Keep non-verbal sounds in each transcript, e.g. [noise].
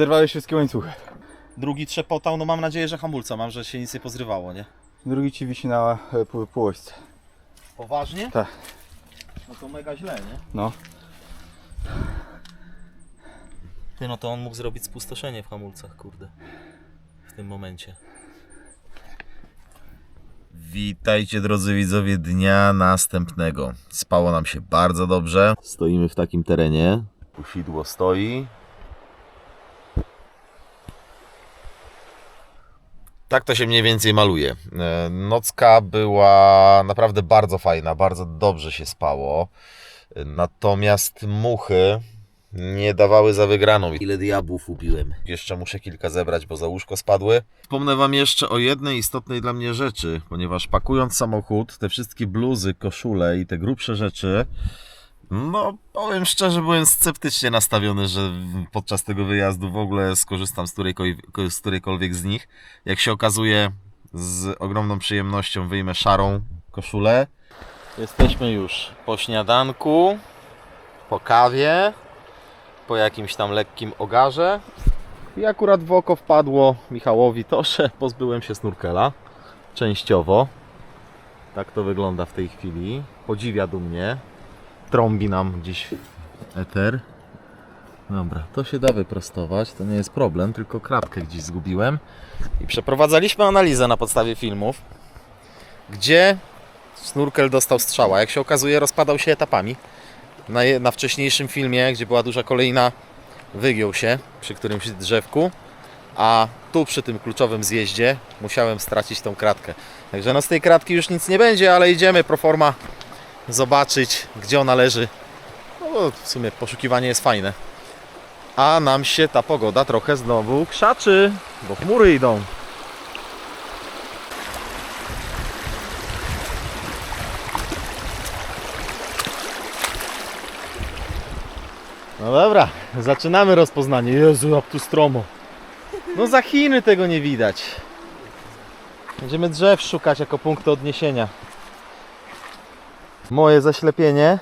Zerwałeś wszystkie łańcuchy. Drugi trzepotał, no mam nadzieję, że hamulca mam, że się nic nie pozrywało, nie? Drugi ci wisi na e, pół- półośce. Poważnie? Tak. No to mega źle, nie? No. Ty, no to on mógł zrobić spustoszenie w hamulcach, kurde. W tym momencie. Witajcie drodzy widzowie dnia następnego. Spało nam się bardzo dobrze. Stoimy w takim terenie. Usidło stoi. Tak to się mniej więcej maluje. E, Nocka była naprawdę bardzo fajna, bardzo dobrze się spało. Natomiast muchy nie dawały za wygraną. Ile diabłów ubiłem. Jeszcze muszę kilka zebrać, bo za łóżko spadły. Wspomnę Wam jeszcze o jednej istotnej dla mnie rzeczy, ponieważ pakując samochód, te wszystkie bluzy, koszule i te grubsze rzeczy, no powiem szczerze, byłem sceptycznie nastawiony, że podczas tego wyjazdu w ogóle skorzystam z, którejko- z którejkolwiek z nich. Jak się okazuje, z ogromną przyjemnością wyjmę szarą koszulę. Jesteśmy już po śniadanku, po kawie, po jakimś tam lekkim ogarze. I akurat w oko wpadło Michałowi to, że pozbyłem się snorkela. Częściowo. Tak to wygląda w tej chwili. Podziwia dumnie. Trąbi nam gdzieś eter. Dobra, to się da wyprostować, to nie jest problem, tylko kratkę gdzieś zgubiłem. I przeprowadzaliśmy analizę na podstawie filmów, gdzie Snurkel dostał strzała. Jak się okazuje, rozpadał się etapami. Na, na wcześniejszym filmie, gdzie była duża kolejna, wygiął się przy którymś drzewku, a tu przy tym kluczowym zjeździe musiałem stracić tą kratkę. Także no z tej kratki już nic nie będzie, ale idziemy pro forma zobaczyć, gdzie ona leży. No w sumie poszukiwanie jest fajne. A nam się ta pogoda trochę znowu krzaczy, bo chmury idą. No dobra, zaczynamy rozpoznanie. Jezu, jak tu stromo. No za Chiny tego nie widać. Będziemy drzew szukać jako punktu odniesienia. Moje zaślepienie,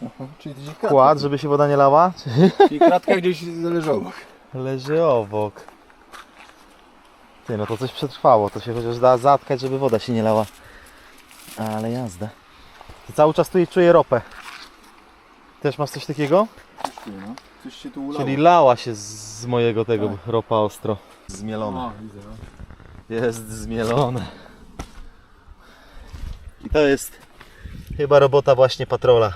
[laughs] Czyli gdzieś kład, żeby się woda nie lała, [laughs] Czyli kratka gdzieś leży obok. leży obok. Ty, no to coś przetrwało, to się chociaż da zatkać, żeby woda się nie lała. Ale jazda. To cały czas tu i czuję ropę. Też masz coś takiego? No. Coś się tu ulało. Czyli lała się z, mojego tego Tak. ropa ostro. O, widzę. no. Jest zmielone. I to jest chyba robota właśnie patrola.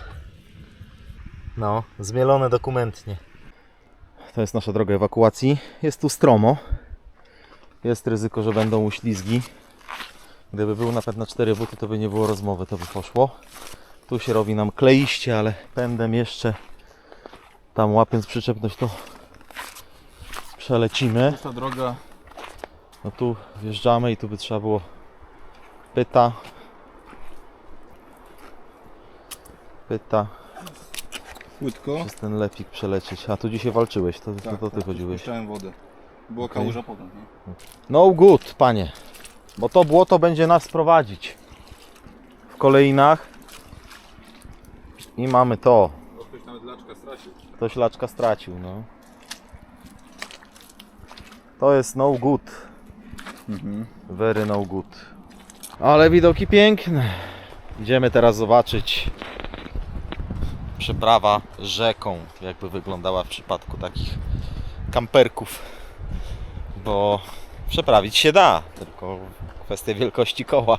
No, zmielone dokumentnie. To jest nasza droga ewakuacji. Jest tu stromo. Jest ryzyko, że będą uślizgi. Gdyby był napęd na 4 buty, to by nie było rozmowy, to by poszło. Tu się robi nam kleiście, ale pędem jeszcze tam łapiąc przyczepność to przelecimy. Ta droga No tu wjeżdżamy i tu by trzeba było pyta. Pyta, płytko. przez ten lepik przelecieć. A tu dzisiaj walczyłeś, to, to, to ty chodziłeś. Puszczałem wodę. Była Okej. kałuża potem. Nie? No good, panie. Bo to błoto będzie nas prowadzić. W kolejnach. I mamy to. Ktoś nawet laczka stracił. Ktoś laczka stracił, no. To jest no good. Mhm. Very no good. Ale widoki piękne. Idziemy teraz zobaczyć przeprawa rzeką, jakby wyglądała w przypadku takich kamperków. Bo przeprawić się da, tylko kwestia wielkości koła.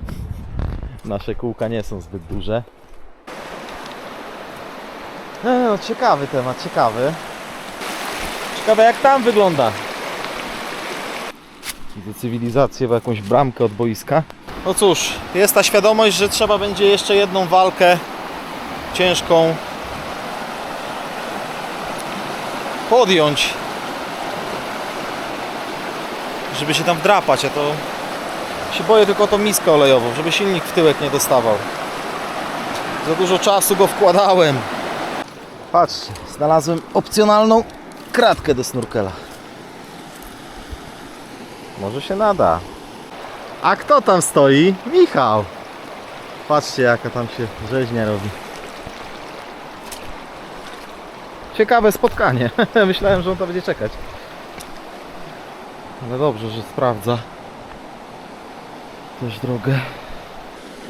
[laughs] Nasze kółka nie są zbyt duże. E, No, ciekawy temat, ciekawy. Ciekawe jak tam wygląda. Widzę cywilizację w jakąś bramkę od boiska. No cóż, jest ta świadomość, że trzeba będzie jeszcze jedną walkę ciężką podjąć, żeby się tam wdrapać, a to się boję tylko o tą miskę olejową, żeby silnik w tyłek nie dostawał. Za dużo czasu go wkładałem. Patrzcie, znalazłem opcjonalną kratkę do snorkela. Może się nada. A kto tam stoi? Michał. Patrzcie jaka tam się rzeźnia robi. Ciekawe spotkanie. [laughs] Myślałem, że on to będzie czekać. No dobrze, że sprawdza. Też drogę.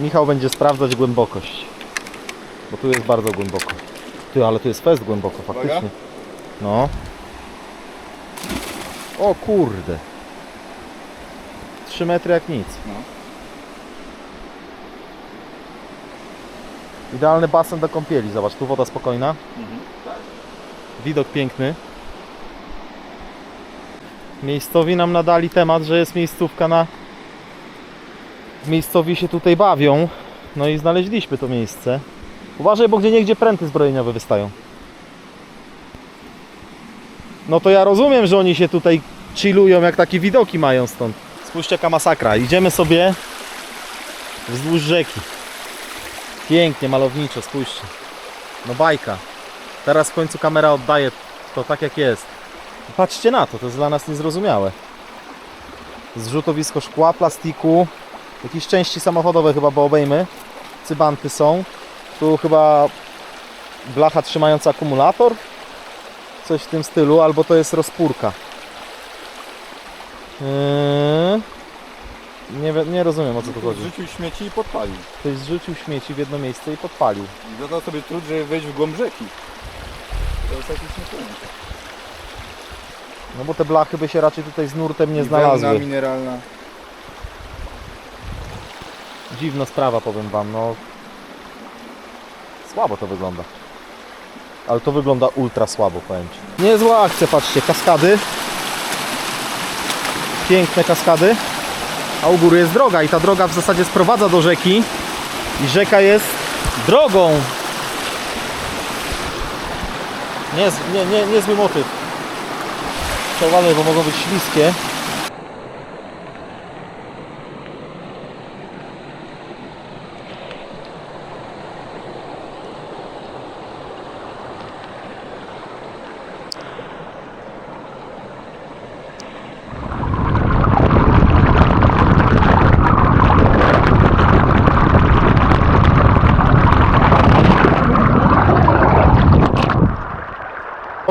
Michał będzie sprawdzać głębokość. Bo tu jest bardzo głęboko. Ty, ale tu jest fest głęboko, faktycznie. No. O kurde. 3 metry jak nic. No. Idealny basen do kąpieli. Zobacz, tu woda spokojna. Mhm. Widok piękny. Miejscowi nam nadali temat, że jest miejscówka na... Miejscowi się tutaj bawią. No i znaleźliśmy to miejsce. Uważaj, bo gdzie niegdzie pręty zbrojeniowe wystają. No to ja rozumiem, że oni się tutaj chillują, jak takie widoki mają stąd. Spójrzcie jaka masakra. Idziemy sobie wzdłuż rzeki. Pięknie, malowniczo, spójrzcie. No bajka. Teraz w końcu kamera oddaje to tak jak jest. Patrzcie na to, to jest dla nas niezrozumiałe. Zrzutowisko szkła, plastiku, jakieś części samochodowe chyba, bo obejmy. Cybanty są. Tu chyba blacha trzymająca akumulator. Coś w tym stylu, albo to jest rozpórka. Yy... Nie, nie rozumiem o co tu chodzi. Rzucił śmieci i podpalił. Ktoś zrzucił śmieci w jedno miejsce i podpalił. I zadał sobie trud, żeby wejść w głąb rzeki. To jest niepojęte. No bo te blachy by się raczej tutaj z nurtem nie znalazły. mineralna. Dziwna sprawa, powiem wam, no. Słabo to wygląda. Ale to wygląda ultra słabo, powiem ci. Niezła akcja, patrzcie, kaskady. Piękne kaskady. A u góry jest droga i ta droga w zasadzie sprowadza do rzeki. I rzeka jest drogą. Nie, nie, nie, niezły motyw. Przeładaj, bo mogą być śliskie.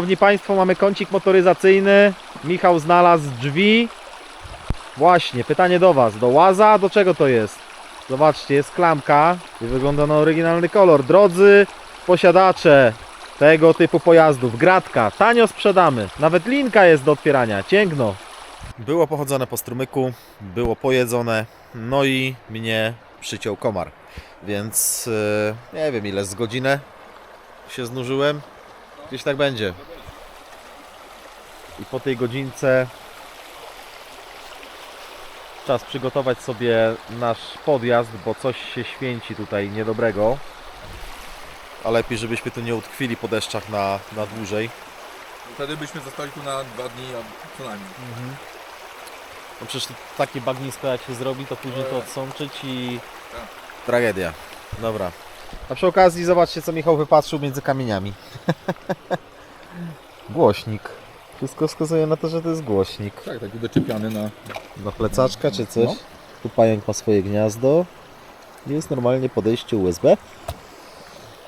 Szanowni Państwo, mamy kącik motoryzacyjny. Michał znalazł drzwi. Właśnie, pytanie do Was. Do łaza? Do czego to jest? Zobaczcie, jest klamka i wygląda na oryginalny kolor. Drodzy posiadacze tego typu pojazdów, gratka, tanio sprzedamy. Nawet linka jest do otwierania, cięgno. Było pochodzone po strumyku, było pojedzone, no i mnie przyciął komar. Więc e, nie wiem ile z godzinę się znużyłem. Gdzieś tak będzie. I po tej godzince czas przygotować sobie nasz podjazd, bo coś się święci tutaj niedobrego. A lepiej, żebyśmy tu nie utkwili po deszczach na, na dłużej. Wtedy byśmy zostali tu na dwa dni, a co najmniej. No przecież takie bagnisko jak się zrobi, to później to odsączyć i... Tak. Tragedia. Dobra. A przy okazji zobaczcie co Michał wypatrzył między kamieniami. [laughs] głośnik. Wszystko wskazuje na to, że to jest głośnik. Tak, taki doczepiany na... Na plecaczka czy coś. No. Tu pająk ma swoje gniazdo. Jest normalnie podejście USB.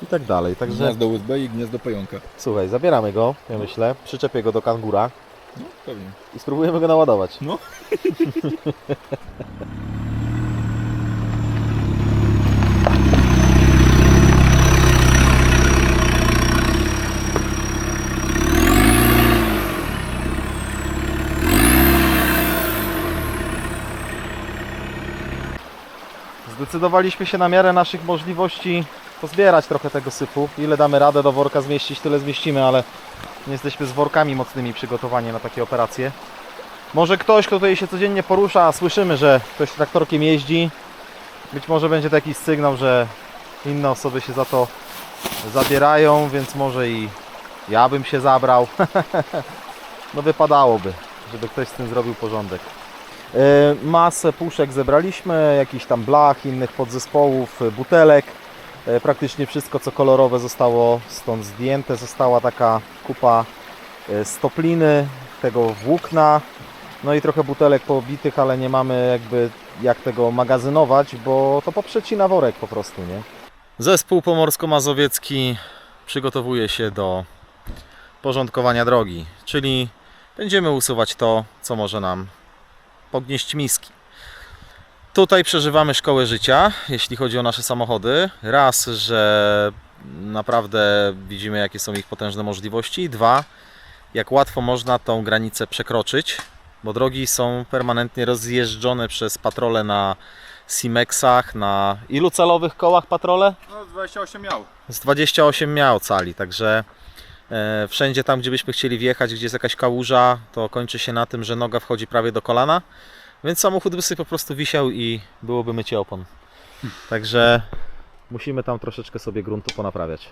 I tak dalej. Także Gniazdo USB i gniazdo pająka. słuchaj, zabieramy go, ja myślę. Przyczepię go do kangura No, pewnie. i spróbujemy go naładować. No. [laughs] Zdecydowaliśmy się na miarę naszych możliwości pozbierać trochę tego syfu. Ile damy radę do worka zmieścić, tyle zmieścimy, ale nie jesteśmy z workami mocnymi przygotowani na takie operacje. Może ktoś, kto tutaj się codziennie porusza, słyszymy, że ktoś traktorkiem jeździ, być może będzie to jakiś sygnał, że inne osoby się za to zabierają, więc może i ja bym się zabrał. [laughs] no wypadałoby, żeby ktoś z tym zrobił porządek. E, Masę puszek zebraliśmy, jakiś tam blach, innych podzespołów, e, butelek. E, Praktycznie wszystko co kolorowe zostało stąd zdjęte. Została taka kupa stopliny, tego włókna, no i trochę butelek pobitych, ale nie mamy jakby jak tego magazynować, bo to poprzecina worek po prostu, nie? Zespół Pomorsko-Mazowiecki przygotowuje się do porządkowania drogi, czyli będziemy usuwać to, co może nam pognieść miski. Tutaj przeżywamy szkołę życia, jeśli chodzi o nasze samochody. Raz, że naprawdę widzimy, jakie są ich potężne możliwości. Dwa, jak łatwo można tą granicę przekroczyć, bo drogi są permanentnie rozjeżdżone przez patrole na Simexach, na ilu calowych kołach patrole? No 28 miał. Z 28 miał cali, także wszędzie tam, gdzie byśmy chcieli wjechać, gdzie jest jakaś kałuża, to kończy się na tym, że noga wchodzi prawie do kolana, więc samochód by sobie po prostu wisiał i byłoby mycie opon. Także musimy tam troszeczkę sobie gruntu ponaprawiać.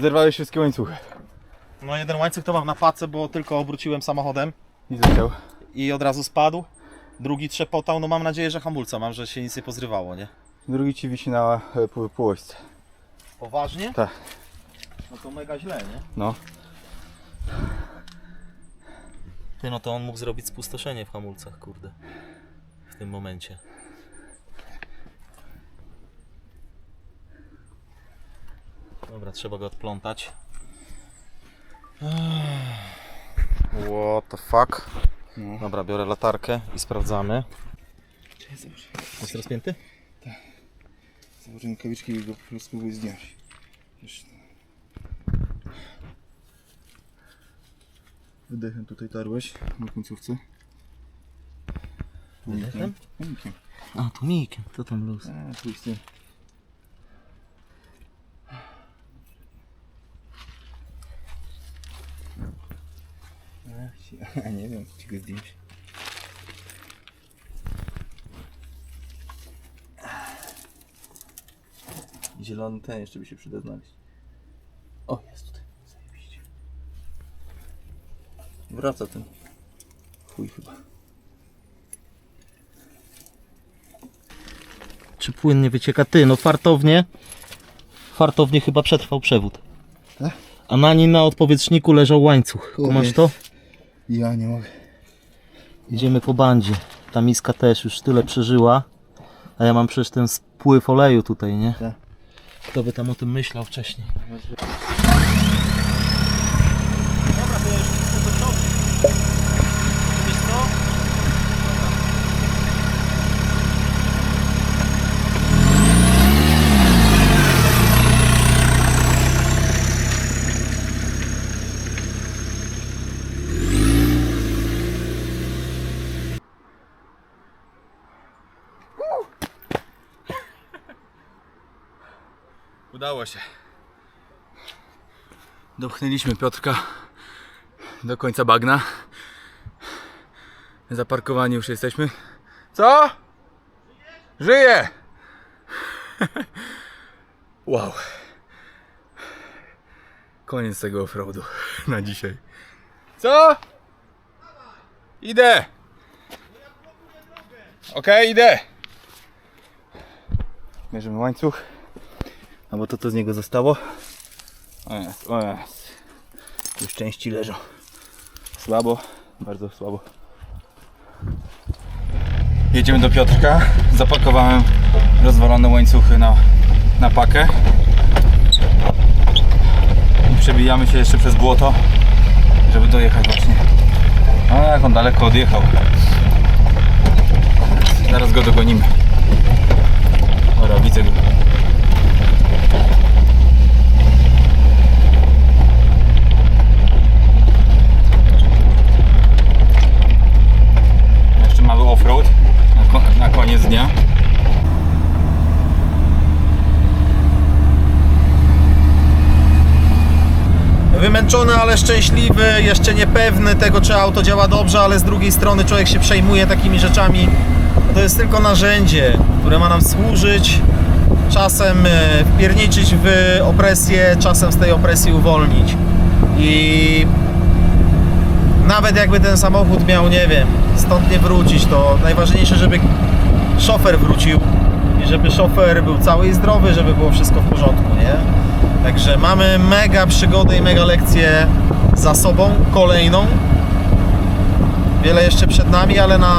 Zerwałeś wszystkie łańcuchy. No jeden łańcuch to mam na pace, bo tylko obróciłem samochodem I został. i od razu spadł. Drugi trzepotał, no mam nadzieję, że hamulca mam, że się nic nie pozrywało, nie? Drugi ci wisi na e, pół- półośce. Poważnie? Tak. No to mega źle, nie? No. Ty, no to on mógł zrobić spustoszenie w hamulcach, kurde. W tym momencie. Dobra, trzeba go odplątać. What the fuck? No. Dobra, biorę latarkę i sprawdzamy. Jest rozpięty? Założę rękawiczki i go po prostu spróbuję zdjąć. Już. Wydechem tutaj tarłeś na końcówce. Wydechem? Tłumikiem. A, to mikiem, to tam luz. A, z tym. [laughs] A, nie wiem, czy go zdjąć. Zielony ten jeszcze by się przyda znaleźć. O, jest tutaj. Zajebiście. Wraca ten. Chuj chyba. Czy płyn nie wycieka? Ty, no fartownie. Fartownie chyba przetrwał przewód. Tak? A na nim na odpowietrzniku leżał łańcuch. Kumasz to? Ja nie mogę. Idziemy po bandzie. Ta miska też już tyle przeżyła. A ja mam przecież ten spływ oleju tutaj, nie? Tak. Kto by tam o tym myślał wcześniej? Udało się. Dopchnęliśmy Piotrka do końca bagna. Zaparkowani już jesteśmy. Co? Żyje! [laughs] wow. Koniec tego offroadu na dzisiaj. Co? Idę! Okej, idę! Bierzemy łańcuch. A bo to co z niego zostało? O jest, o jest. Już części leżą. Słabo, bardzo słabo. Jedziemy do Piotrka. Zapakowałem rozwalone łańcuchy na, na pakę. I przebijamy się jeszcze przez błoto, żeby dojechać właśnie. A jak on daleko odjechał. Zaraz go dogonimy. Dobra, widzę go. Jeszcze mały offroad na, ko- na koniec dnia. Wymęczony, ale szczęśliwy, jeszcze niepewny tego, czy auto działa dobrze, ale z drugiej strony człowiek się przejmuje takimi rzeczami. To jest tylko narzędzie, które ma nam służyć, czasem e, wpierniczyć w opresję, czasem z tej opresji uwolnić. I nawet jakby ten samochód miał, nie wiem, stąd nie wrócić, to najważniejsze, żeby szofer wrócił i żeby szofer był cały i zdrowy, żeby było wszystko w porządku, nie? Także mamy mega przygodę i mega lekcję za sobą, kolejną. Wiele jeszcze przed nami, ale na,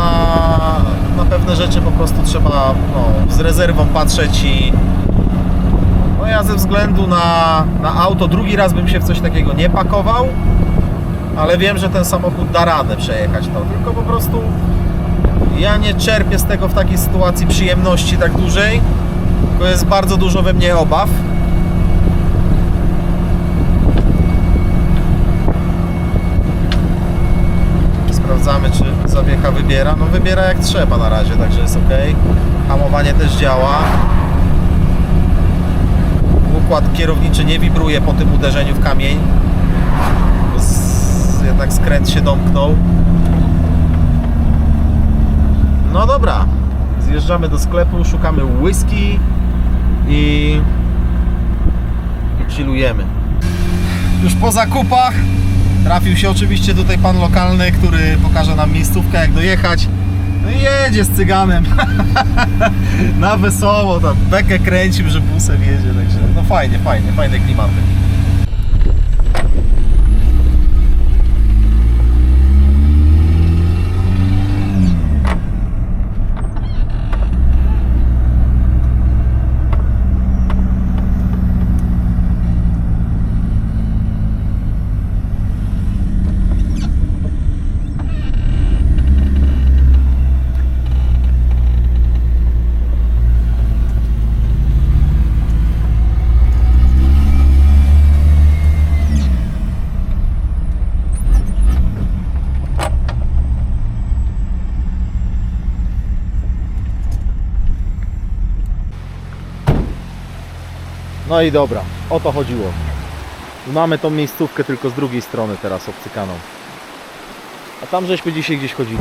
na pewne rzeczy po prostu trzeba no, z rezerwą patrzeć i no ja ze względu na, na auto drugi raz bym się w coś takiego nie pakował, ale wiem, że ten samochód da radę przejechać to, tylko po prostu ja nie czerpię z tego w takiej sytuacji przyjemności tak dużej, tylko jest bardzo dużo we mnie obaw. Sprawdzamy, czy zawiecha wybiera. No wybiera jak trzeba na razie, także jest ok. Hamowanie też działa. Układ kierowniczy nie wibruje po tym uderzeniu w kamień. Jednak skręt się domknął. No dobra, zjeżdżamy do sklepu, szukamy whisky i, i chillujemy. Już po zakupach trafił się oczywiście tutaj pan lokalny, który pokaże nam miejscówkę jak dojechać. No i jedzie z cyganem. [laughs] Na wesoło, tam bekę kręcił, że busem jedzie, także no fajnie, fajnie, fajne klimaty. No i dobra, o to chodziło. Mamy tą miejscówkę tylko z drugiej strony teraz obcykaną. A tam żeśmy dzisiaj gdzieś chodzili.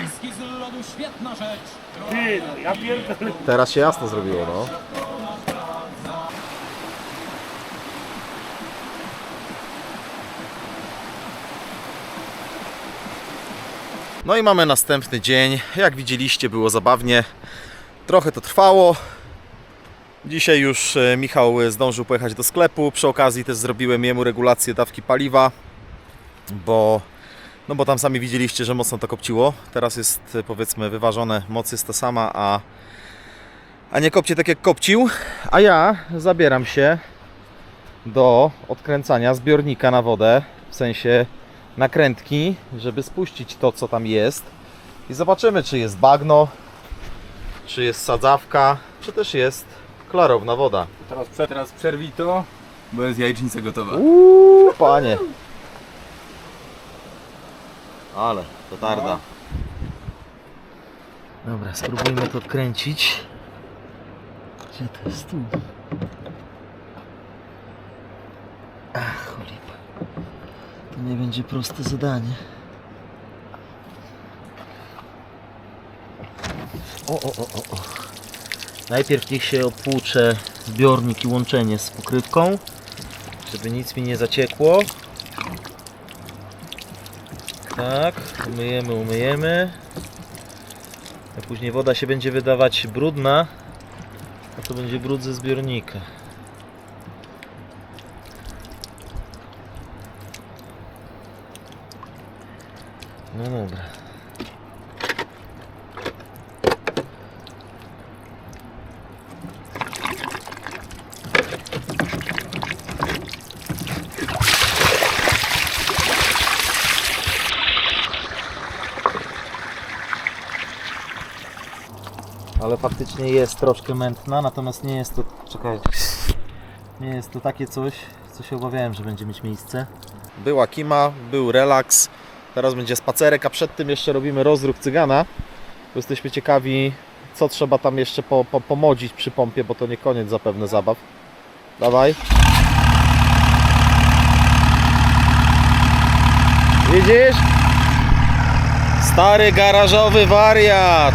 Whisky z lodu świetna rzecz. Ty, no ja pierdolę. Teraz się jasno zrobiło, no. No i mamy następny dzień. Jak widzieliście, było zabawnie. Trochę to trwało. Dzisiaj już e, Michał e, zdążył pojechać do sklepu. Przy okazji też zrobiłem jemu regulację dawki paliwa, bo no bo tam sami widzieliście, że mocno to kopciło. Teraz jest e, powiedzmy wyważone, moc jest ta sama, a, a nie kopcie tak jak kopcił. A ja zabieram się do odkręcania zbiornika na wodę, w sensie nakrętki, żeby spuścić to, co tam jest. I zobaczymy, czy jest bagno, czy jest sadzawka, czy też jest klarowna woda. Teraz, teraz przerwij to, bo jest jajecznica gotowa. Uuu, panie. Ale, petarda. Dobra, spróbujmy to odkręcić. Gdzie to jest tu? Ach, cholip. To nie będzie proste zadanie. O, o, o, o, o. Najpierw niech się opłucze zbiornik i łączenie z pokrywką żeby nic mi nie zaciekło. Tak, umyjemy, umyjemy. A później woda się będzie wydawać brudna, a to będzie brud ze zbiornika. No dobra. Ale faktycznie jest troszkę mętna, natomiast nie jest to. Czekaj. Nie jest to takie coś, co się obawiałem, że będzie mieć miejsce. Była kima, był relaks. Teraz będzie spacerek, a przed tym jeszcze robimy rozruch cygana. Bo jesteśmy ciekawi, co trzeba tam jeszcze po, po, pomodzić przy pompie, bo to nie koniec zapewne zabaw. Dawaj. Widzisz? Stary garażowy wariat.